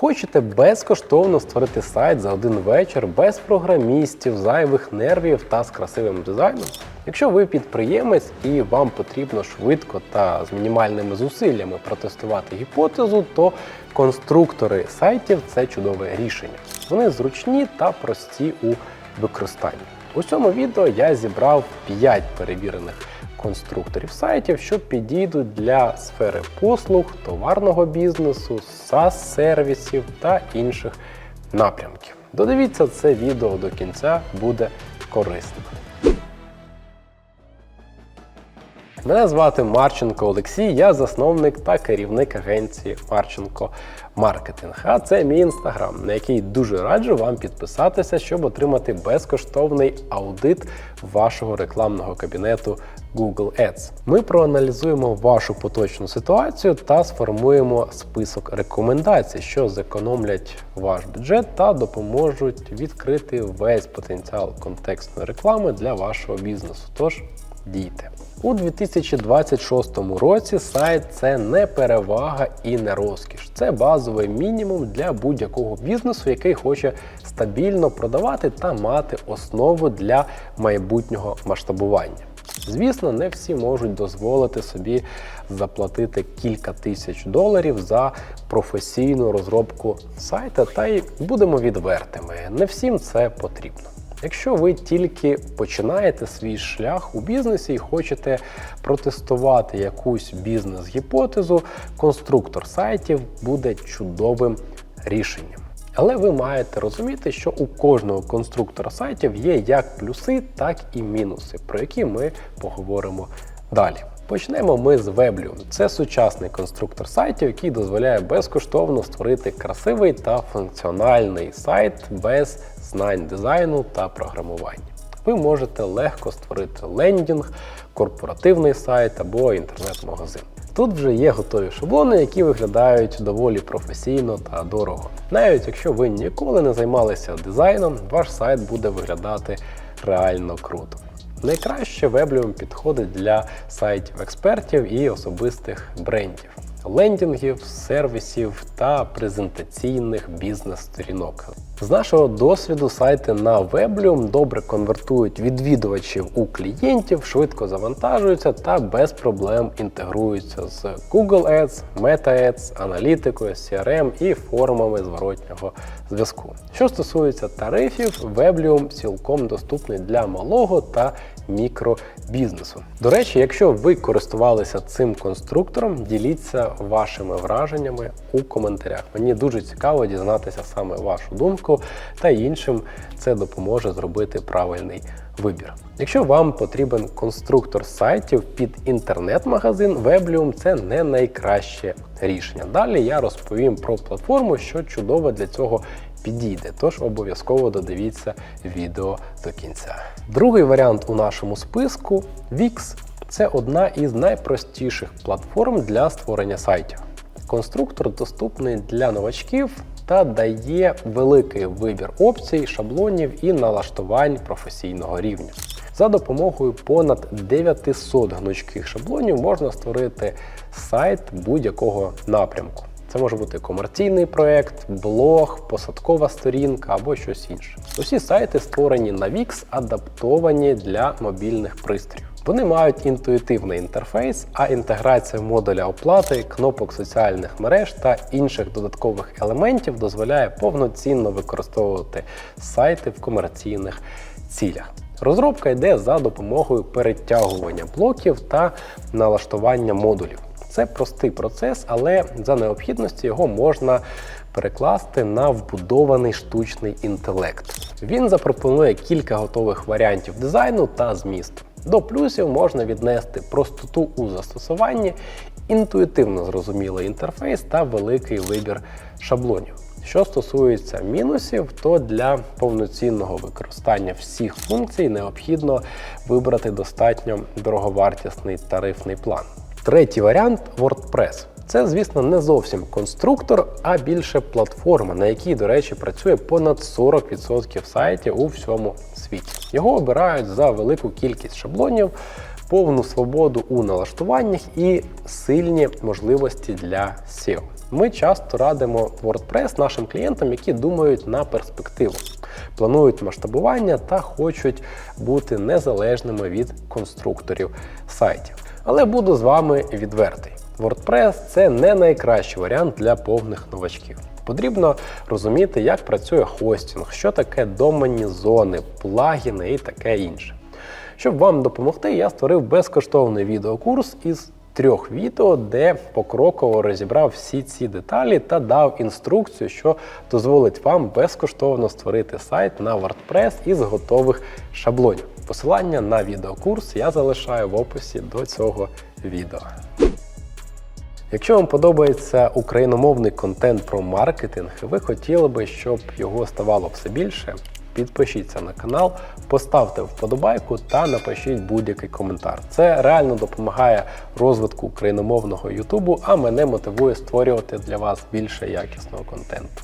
Хочете безкоштовно створити сайт за один вечір без програмістів, зайвих нервів та з красивим дизайном? Якщо ви підприємець і вам потрібно швидко та з мінімальними зусиллями протестувати гіпотезу, то конструктори сайтів це чудове рішення. Вони зручні та прості у використанні. У цьому відео я зібрав 5 перевірених конструкторів сайтів, що підійдуть для сфери послуг, товарного бізнесу, SaaS-сервісів та інших напрямків. Додивіться це відео до кінця, буде корисним. Мене звати Марченко Олексій, я засновник та керівник агенції Марченко Маркетинг. А це мій інстаграм, на який дуже раджу вам підписатися, щоб отримати безкоштовний аудит вашого рекламного кабінету Google Ads. Ми проаналізуємо вашу поточну ситуацію та сформуємо список рекомендацій, що зекономлять ваш бюджет та допоможуть відкрити весь потенціал контекстної реклами для вашого бізнесу. Тож дійте. У 2026 році сайт це не перевага і не розкіш. Це базовий мінімум для будь-якого бізнесу, який хоче стабільно продавати та мати основу для майбутнього масштабування. Звісно, не всі можуть дозволити собі заплатити кілька тисяч доларів за професійну розробку сайта, та й будемо відвертими. Не всім це потрібно. Якщо ви тільки починаєте свій шлях у бізнесі і хочете протестувати якусь бізнес-гіпотезу, конструктор сайтів буде чудовим рішенням. Але ви маєте розуміти, що у кожного конструктора сайтів є як плюси, так і мінуси, про які ми поговоримо далі. Почнемо ми з веблю. Це сучасний конструктор сайтів, який дозволяє безкоштовно створити красивий та функціональний сайт без знань дизайну та програмування. Ви можете легко створити лендінг, корпоративний сайт або інтернет-магазин. Тут вже є готові шаблони, які виглядають доволі професійно та дорого. Навіть якщо ви ніколи не займалися дизайном, ваш сайт буде виглядати реально круто. Найкраще Weblium підходить для сайтів експертів і особистих брендів, лендінгів, сервісів та презентаційних бізнес-сторінок. З нашого досвіду сайти на Weblium добре конвертують відвідувачів у клієнтів, швидко завантажуються та без проблем інтегруються з Google Ads, Meta Ads, аналітикою, CRM і формами зворотнього зв'язку. Що стосується тарифів, Weblium цілком доступний для малого та мікробізнесу. До речі, якщо ви користувалися цим конструктором, діліться вашими враженнями у коментарях. Мені дуже цікаво дізнатися саме вашу думку, та іншим це допоможе зробити правильний вибір. Якщо вам потрібен конструктор сайтів під інтернет-магазин, Weblium це не найкраще рішення. Далі я розповім про платформу, що чудово для цього підійде, тож обов'язково додивіться відео до кінця. Другий варіант у нашому списку Wix. Це одна із найпростіших платформ для створення сайтів. Конструктор доступний для новачків та дає великий вибір опцій, шаблонів і налаштувань професійного рівня. За допомогою понад 900 гнучких шаблонів можна створити сайт будь-якого напрямку. Це може бути комерційний проект, блог, посадкова сторінка або щось інше. Усі сайти створені на Wix, адаптовані для мобільних пристроїв. Вони мають інтуїтивний інтерфейс, а інтеграція модуля оплати, кнопок соціальних мереж та інших додаткових елементів дозволяє повноцінно використовувати сайти в комерційних цілях. Розробка йде за допомогою перетягування блоків та налаштування модулів. Це простий процес, але за необхідності його можна перекласти на вбудований штучний інтелект. Він запропонує кілька готових варіантів дизайну та змісту. До плюсів можна віднести простоту у застосуванні, інтуїтивно зрозумілий інтерфейс та великий вибір шаблонів. Що стосується мінусів, то для повноцінного використання всіх функцій необхідно вибрати достатньо дороговартісний тарифний план. Третій варіант WordPress. Це, звісно, не зовсім конструктор, а більше платформа, на якій, до речі, працює понад 40% сайтів у всьому світі. Його обирають за велику кількість шаблонів, повну свободу у налаштуваннях і сильні можливості для SEO. Ми часто радимо WordPress нашим клієнтам, які думають на перспективу, планують масштабування та хочуть бути незалежними від конструкторів сайтів. Але буду з вами відвертий. WordPress це не найкращий варіант для повних новачків. Потрібно розуміти, як працює хостинг, що таке доменні зони, плагіни і таке інше. Щоб вам допомогти, я створив безкоштовний відеокурс із трьох відео, де покроково розібрав всі ці деталі та дав інструкцію, що дозволить вам безкоштовно створити сайт на WordPress із готових шаблонів. Посилання на відеокурс я залишаю в описі до цього відео. Якщо вам подобається україномовний контент про маркетинг, і ви хотіли би, щоб його ставало все більше, підпишіться на канал, поставте вподобайку та напишіть будь-який коментар. Це реально допомагає розвитку україномовного Ютубу, а мене мотивує створювати для вас більше якісного контенту.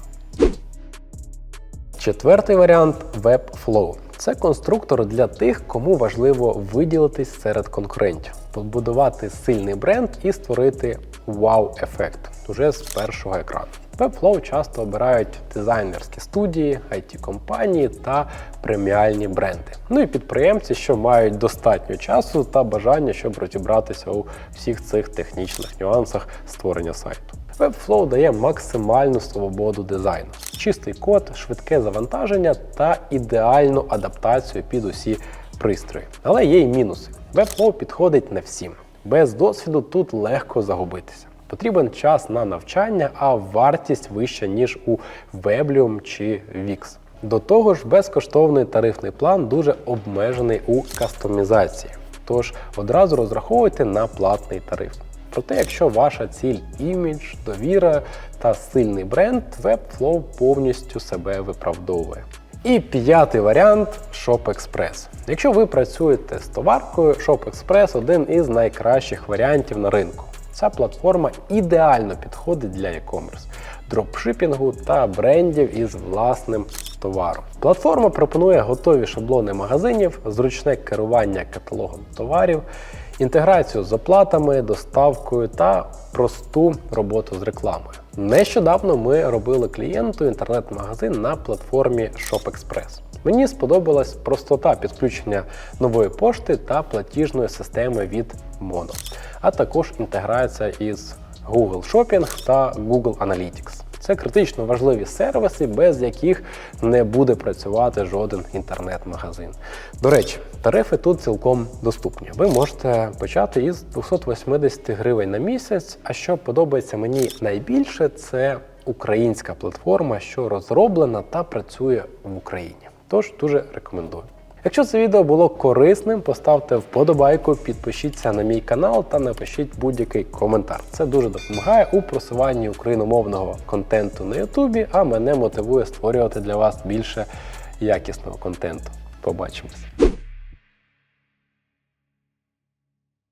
Четвертий варіант Webflow. Це конструктор для тих, кому важливо виділитись серед конкурентів, побудувати сильний бренд і створити вау-ефект уже з першого екрану. Webflow часто обирають дизайнерські студії, it компанії та преміальні бренди. Ну і підприємці, що мають достатньо часу та бажання, щоб розібратися у всіх цих технічних нюансах створення сайту. Webflow дає максимальну свободу дизайну, чистий код, швидке завантаження та ідеальну адаптацію під усі пристрої. Але є й мінуси. Webflow підходить не всім. Без досвіду тут легко загубитися. Потрібен час на навчання, а вартість вища, ніж у Weblium чи Wix. До того ж, безкоштовний тарифний план дуже обмежений у кастомізації. Тож одразу розраховуйте на платний тариф. Проте, якщо ваша ціль імідж, довіра та сильний бренд, Webflow повністю себе виправдовує. І п'ятий варіант ShopExpress. Якщо ви працюєте з товаркою, ShopExpress один із найкращих варіантів на ринку. Ця платформа ідеально підходить для e-commerce, дропшипінгу та брендів із власним товаром. Платформа пропонує готові шаблони магазинів, зручне керування каталогом товарів, інтеграцію з оплатами, доставкою та просту роботу з рекламою. Нещодавно ми робили клієнту інтернет-магазин на платформі ShopExpress. Мені сподобалась простота підключення нової пошти та платіжної системи від Mono, а також інтеграція із Google Shopping та Google Analytics. Це критично важливі сервіси, без яких не буде працювати жоден інтернет-магазин. До речі, тарифи тут цілком доступні. Ви можете почати із 280 гривень на місяць. А що подобається мені найбільше, це українська платформа, що розроблена та працює в Україні. Тож дуже рекомендую. Якщо це відео було корисним, поставте вподобайку, підпишіться на мій канал та напишіть будь-який коментар. Це дуже допомагає у просуванні україномовного контенту на Ютубі, а мене мотивує створювати для вас більше якісного контенту. Побачимось!